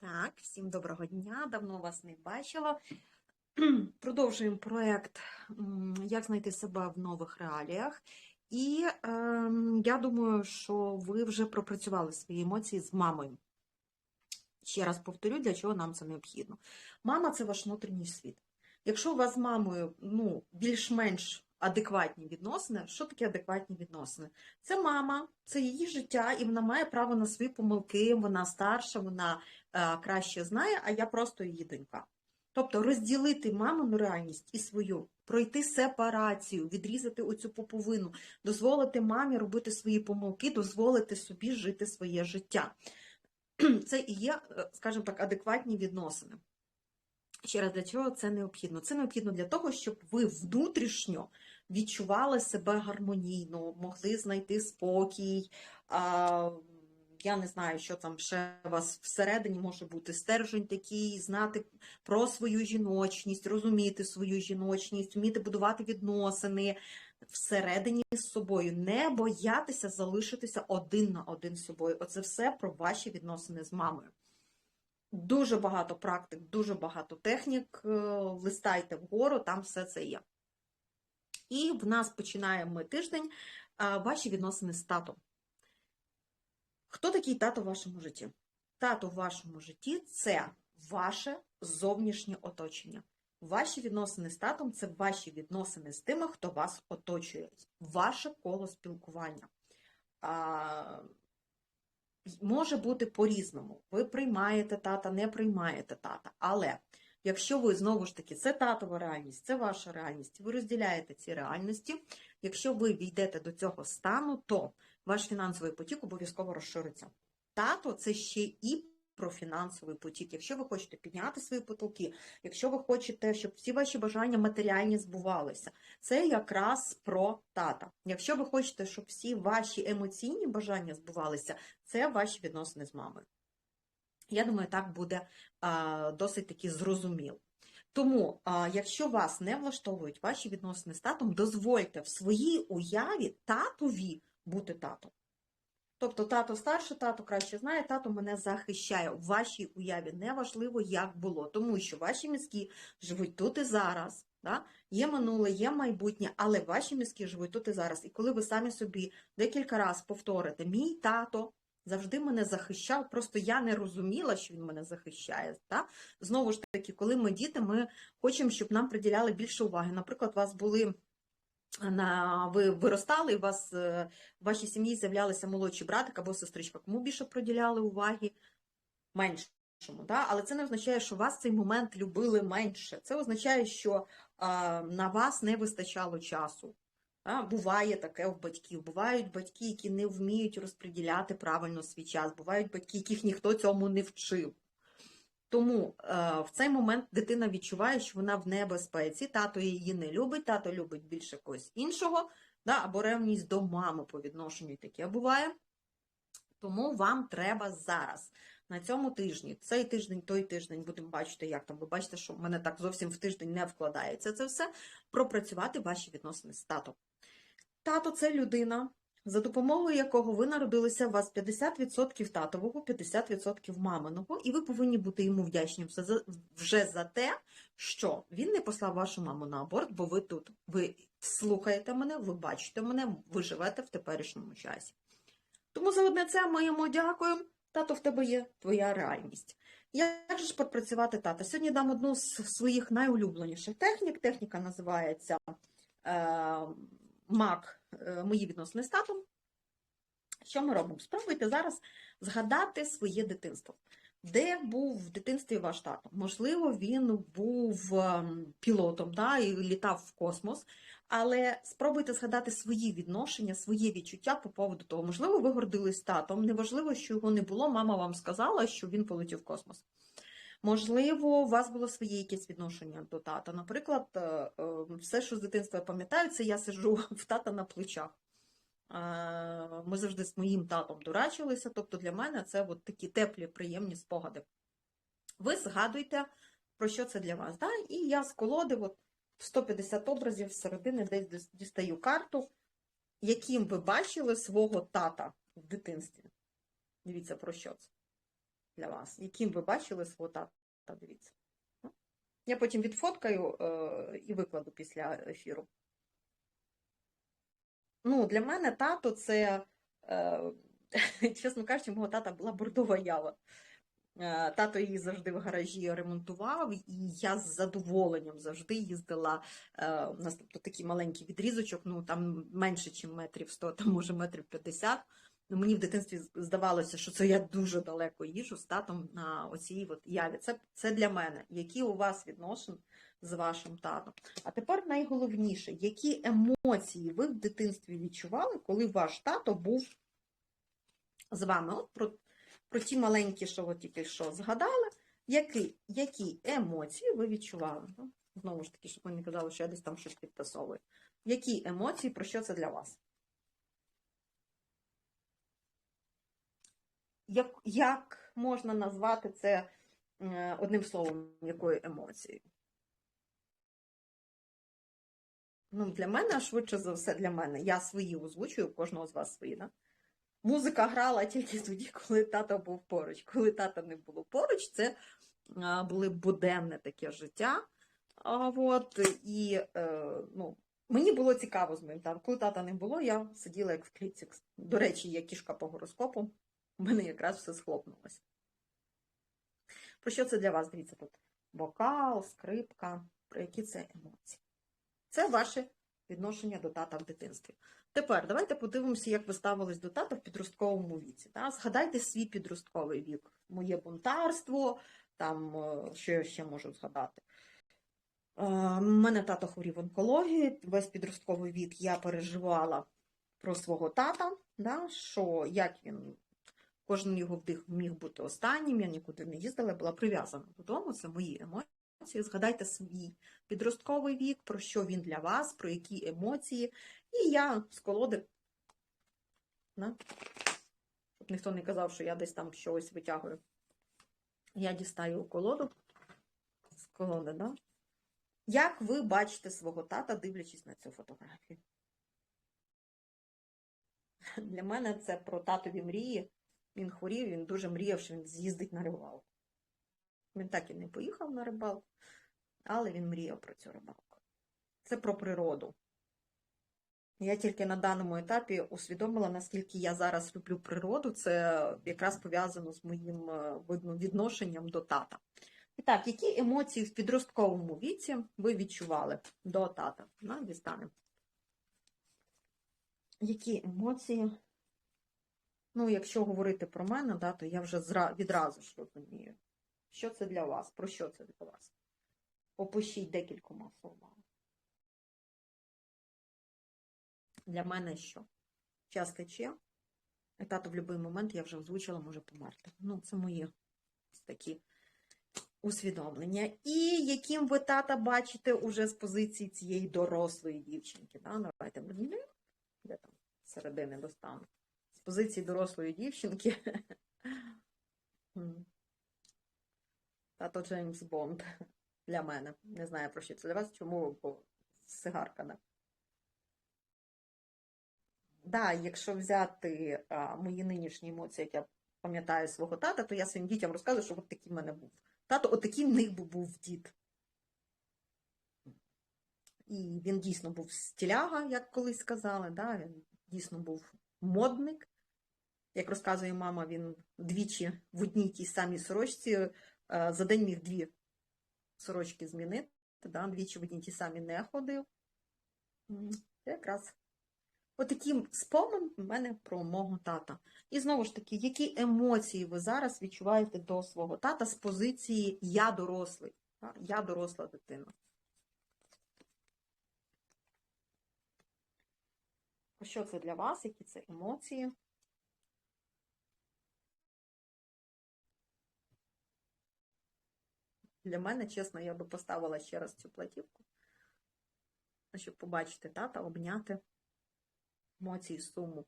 Так, всім доброго дня, давно вас не бачила. Продовжуємо проєкт Як знайти себе в нових реаліях. І ем, я думаю, що ви вже пропрацювали свої емоції з мамою. Ще раз повторю, для чого нам це необхідно. Мама це ваш внутрішній світ. Якщо у вас з мамою ну, більш-менш адекватні відносини, що таке адекватні відносини? Це мама, це її життя, і вона має право на свої помилки, вона старша, вона е, краще знає, а я просто її донька. Тобто розділити мамину реальність і свою, пройти сепарацію, відрізати оцю поповину, дозволити мамі робити свої помилки, дозволити собі жити своє життя. Це і є, е, скажімо так, адекватні відносини. Ще раз, для чого це необхідно? Це необхідно для того, щоб ви внутрішньо відчували себе гармонійно, могли знайти спокій. А, я не знаю, що там ще у вас всередині може бути стержень такий, знати про свою жіночність, розуміти свою жіночність, вміти будувати відносини всередині з собою, не боятися залишитися один на один з собою. Оце все про ваші відносини з мамою. Дуже багато практик, дуже багато технік. е, Листайте вгору, там все це є. І в нас починаємо тиждень ваші відносини з татом. Хто такий тато в вашому житті? Тато в вашому житті це ваше зовнішнє оточення. Ваші відносини з татом це ваші відносини з тими, хто вас оточує, ваше коло спілкування. Може бути по-різному. Ви приймаєте тата, не приймаєте тата. Але якщо ви знову ж таки, це татова реальність, це ваша реальність, ви розділяєте ці реальності. Якщо ви війдете до цього стану, то ваш фінансовий потік обов'язково розшириться. Тато це ще і про фінансовий потік. Якщо ви хочете підняти свої потолки, якщо ви хочете, щоб всі ваші бажання матеріальні збувалися, це якраз про тата. Якщо ви хочете, щоб всі ваші емоційні бажання збувалися, це ваші відносини з мамою. Я думаю, так буде а, досить таки зрозуміло. Тому, а, якщо вас не влаштовують ваші відносини з татом, дозвольте в своїй уяві татові бути татом. Тобто тато старше, тато краще знає, тато мене захищає. У вашій уяві неважливо, як було, тому що ваші мізки живуть тут і зараз. Да? Є минуле, є майбутнє, але ваші мізки живуть тут і зараз. І коли ви самі собі декілька разів повторите, мій тато завжди мене захищав, просто я не розуміла, що він мене захищає. Да? Знову ж таки, коли ми діти, ми хочемо, щоб нам приділяли більше уваги. Наприклад, у вас були на ви виростали, у вас е, в вашій сім'ї з'являлися молодший братик або сестричка. Кому більше приділяли уваги? Меншому. Да? Але це не означає, що вас в цей момент любили менше. Це означає, що а, на вас не вистачало часу. Да? Буває таке у батьків. Бувають батьки, які не вміють розподіляти правильно свій час. Бувають батьки, яких ніхто цьому не вчив. Тому е, в цей момент дитина відчуває, що вона в небезпеці, тато її не любить, тато любить більше когось іншого, да, або ревність до мами по відношенню таке буває. Тому вам треба зараз, на цьому тижні, цей тиждень, той тиждень, будемо бачити, як там. Ви бачите, що в мене так зовсім в тиждень не вкладається це все, пропрацювати ваші відносини з татом. Тато це людина, за допомогою якого ви народилися, у вас 50% татового, 50% маминого, і ви повинні бути йому вдячні вже за те, що він не послав вашу маму на аборт, бо ви тут. Ви слухаєте мене, ви бачите мене, ви живете в теперішньому часі. Тому за одне це ми йому дякуємо. Тато, в тебе є твоя реальність. Як же ж попрацювати тата? Сьогодні дам одну з своїх найулюбленіших технік. Техніка називається е, МАК е, Мої відносини з татом. Що ми робимо? Спробуйте зараз згадати своє дитинство. Де був в дитинстві ваш тато? Можливо, він був ем, пілотом да, і літав в космос, але спробуйте згадати свої відношення, своє відчуття по поводу того. Можливо, ви гордились татом. Неважливо, що його не було. Мама вам сказала, що він полетів в космос. Можливо, у вас було своє якесь відношення до тата. Наприклад, е, е, все, що з дитинства пам'ятаю, це я сиджу в тата на плечах. Е, Ми завжди з моїм татом дурачилися, тобто для мене це от такі теплі, приємні спогади. Ви згадуйте, про що це для вас. Да? І я з колоди от, 150 образів середини десь дістаю карту, яким ви бачили свого тата в дитинстві. Дивіться, про що це. Для вас? Яким ви бачили свого тата? Дивіться. Ну, Я потім відфоткаю е, і викладу після ефіру. Ну, для мене тато це, е, чесно кажучи, мого тата була бордова ява. Е, Тато її завжди в гаражі ремонтував, і я з задоволенням завжди їздила. У нас тобто такий маленький відрізочок, ну там менше, ніж метрів 100, там може метрів 50. Ну, мені в дитинстві здавалося, що це я дуже далеко їжу з татом на оцій от яві. Це, це для мене. Які у вас відносини з вашим татом? А тепер найголовніше, які емоції ви в дитинстві відчували, коли ваш тато був з вами? От про, про ті маленькі, що ви тільки що згадали, які, які емоції ви відчували? Ну, Знову ж таки, щоб ви не казали, що я десь там щось підтасовую. Які емоції, про що це для вас? Як, як можна назвати це е, одним словом, якою емоцією? Ну, для мене, швидше за все, для мене. Я свої озвучую, кожного з вас свої. Да? Музика грала тільки тоді, коли тато був поруч. Коли тата не було поруч, це а, були буденне таке життя. А, от, і е, ну, мені було цікаво з моїм татом. Коли тата не було, я сиділа як в клітці. До речі, є кішка по гороскопу. У мене якраз все схлопнулося. Про що це для вас? Дивіться тут. Вокал, скрипка, про які це емоції. Це ваше відношення до тата в дитинстві. Тепер давайте подивимося, як ви ставились до тата в підростковому віці. Та? Згадайте свій підростковий вік. Моє бунтарство, там, е, що я ще можу згадати. У мене тато хворів онкології, весь підростковий вік я переживала про свого тата, да, що як він, кожен його вдих міг бути останнім, я нікуди не їздила, була прив'язана додому, це мої емоції. Згадайте свій підростковий вік, про що він для вас, про які емоції. І я з колоди, да, щоб ніхто не казав, що я десь там щось витягую. Я дістаю колоду з колоди, да? Як ви бачите свого тата, дивлячись на цю фотографію? Для мене це про татові мрії. Він хворів, він дуже мріяв, що він з'їздить на рибалку. Він так і не поїхав на рибалку, але він мріяв про цю рибалку. Це про природу. Я тільки на даному етапі усвідомила, наскільки я зараз люблю природу. Це якраз пов'язано з моїм е, відношенням до тата. І так, які емоції в підростковому віці ви відчували до тата? На, дістанемо. Які емоції? Ну, якщо говорити про мене, да, то я вже відразу ж розумію. Що це для вас? Про що це для вас? Опишіть декількома словами. Для мене що? Час тече, і тато в будь-який момент я вже озвучила, може померти. Ну, це мої такі усвідомлення. І яким ви тата бачите уже з позиції цієї дорослої дівчинки. Да? Давайте де там середини достану. Позиції дорослої дівчинки. Тато Джеймс Бонд для мене. Не знаю про що це для вас, чому бо сигарка, да? Да, якщо взяти а, мої нинішні емоції, як я пам'ятаю свого тата, то я своїм дітям розказую, що от такий в мене був. Тато, от такий в них був дід. І він дійсно був стіляга, як колись сказали, да? він дійсно був модник. Як розказує мама, він двічі в одній тій самій сорочці за день міг дві сорочки змінити, да? двічі в одній тій самій не ходив. Якраз Отакий спомин в мене про мого тата. І знову ж таки, які емоції ви зараз відчуваєте до свого тата з позиції я дорослий, я доросла дитина. Що це для вас? Які це емоції? Для мене, чесно, я би поставила ще раз цю платівку, щоб побачити тата, обняти емоції суму.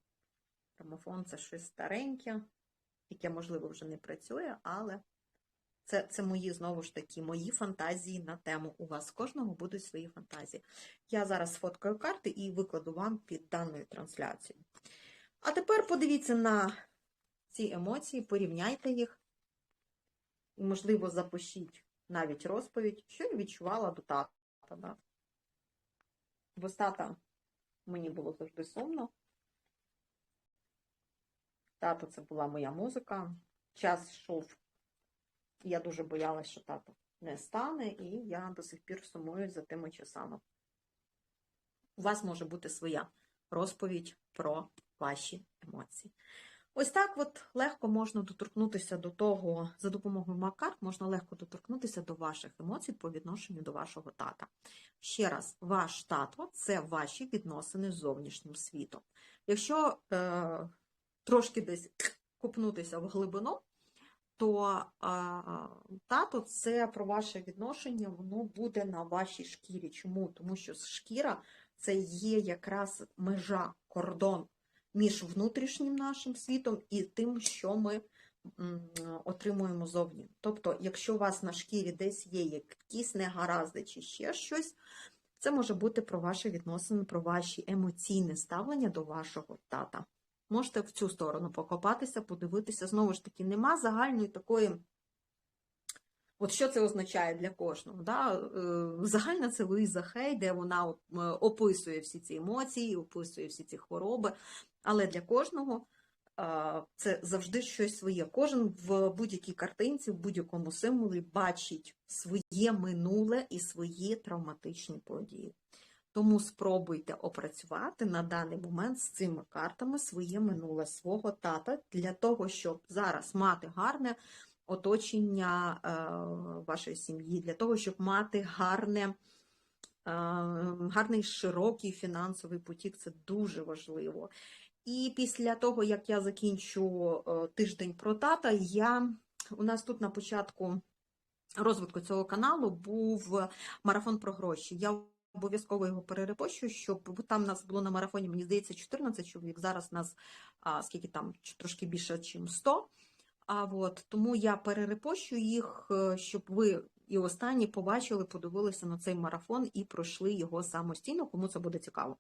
Грамофон це щось стареньке, яке, можливо, вже не працює, але це це мої, знову ж таки, мої фантазії на тему. У вас кожного будуть свої фантазії. Я зараз сфоткаю карти і викладу вам під даною трансляцією. А тепер подивіться на ці емоції, порівняйте їх І, можливо, запишіть навіть розповідь, що я відчувала до тата. Да? З тата мені було завжди сумно. Тато це була моя музика. Час йшов. Я дуже боялася, що тато не стане, і я до сих пір сумую за тими часами. У вас може бути своя розповідь про ваші емоції. Ось так от легко можна доторкнутися до того, за допомогою Макар, можна легко доторкнутися до ваших емоцій по відношенню до вашого тата. Ще раз, ваш тато це ваші відносини з зовнішнім світом. Якщо е, трошки десь купнутися в глибину, то е, тато це про ваше відношення, воно буде на вашій шкірі. Чому? Тому що шкіра це є якраз межа, кордон між внутрішнім нашим світом і тим, що ми отримуємо зовні. Тобто, якщо у вас на шкірі десь є якісь негаразди чи ще щось, це може бути про ваші відносини, про ваші емоційне ставлення до вашого тата. Можете в цю сторону покопатися, подивитися. Знову ж таки, нема загальної такої. От що це означає для кожного? Да? Е, Загальна це Луїза Хей, де вона е, описує всі ці емоції, описує всі ці хвороби. Але для кожного це завжди щось своє. Кожен в будь-якій картинці, в будь-якому символі бачить своє минуле і свої травматичні події. Тому спробуйте опрацювати на даний момент з цими картами своє минуле свого тата для того, щоб зараз мати гарне оточення е, вашої сім'ї, для того, щоб мати гарне. Е, гарний широкий фінансовий потік це дуже важливо. І після того, як я закінчу е, тиждень про тата, я у нас тут на початку розвитку цього каналу був марафон про гроші. Я обов'язково його перерепощу, щоб там нас було на марафоні, мені здається, 14 чоловік. Зараз нас а, скільки там трошки більше, ніж 100. А от тому я перерепощу їх, е, щоб ви і останні побачили, подивилися на цей марафон і пройшли його самостійно, кому це буде цікаво.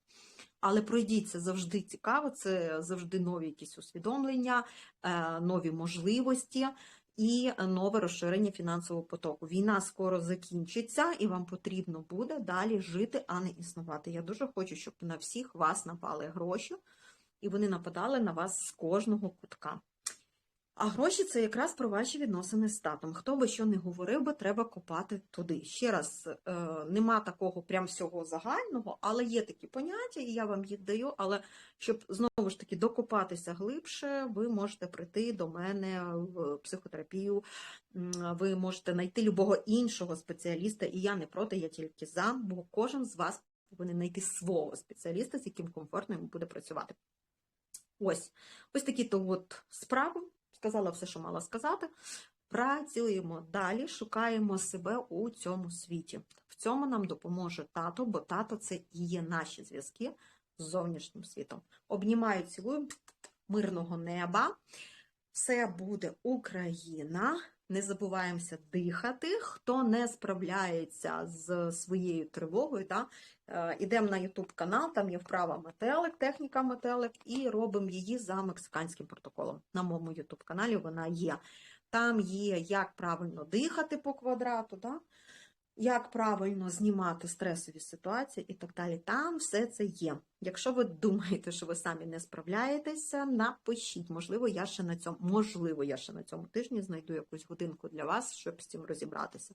Але пройдіть це завжди цікаво, це завжди нові якісь усвідомлення, е, нові можливості і нове розширення фінансового потоку. Війна скоро закінчиться, і вам потрібно буде далі жити, а не існувати. Я дуже хочу, щоб на всіх вас напали гроші, і вони нападали на вас з кожного кутка. А гроші це якраз про ваші відносини з татом. Хто би що не говорив би, треба копати туди. Ще раз, е, нема такого прям всього загального, але є такі поняття, і я вам їх даю. Але щоб знову ж таки докопатися глибше, ви можете прийти до мене в психотерапію, ви можете знайти любого іншого спеціаліста, і я не проти, я тільки за, бо кожен з вас повинен знайти свого спеціаліста, з яким комфортно йому буде працювати. Ось ось такі то от справи сказала все, що мала сказати. Працюємо далі, шукаємо себе у цьому світі. В цьому нам допоможе тато, бо тато це і є наші зв'язки з зовнішнім світом. Обнімаю, цілую мирного неба. Все буде Україна. Не забуваємося дихати. Хто не справляється з своєю тривогою, та, ідемо е, на YouTube канал, там є вправа метелик, техніка метелик, і робимо її за мексиканським протоколом. На моєму YouTube каналі вона є. Там є, як правильно дихати по квадрату. Да? Як правильно знімати стресові ситуації і так далі. Там все це є. Якщо ви думаєте, що ви самі не справляєтеся, напишіть. Можливо, я ще на цьому, можливо, я ще на цьому тижні знайду якусь годинку для вас, щоб з цим розібратися.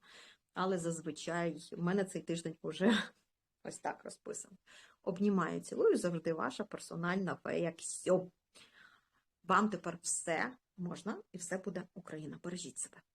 Але зазвичай в мене цей тиждень вже ось так розписаний. Обнімаю, цілую завжди ваша персональна фея Ксьо. Вам тепер все можна і все буде Україна. Бережіть себе.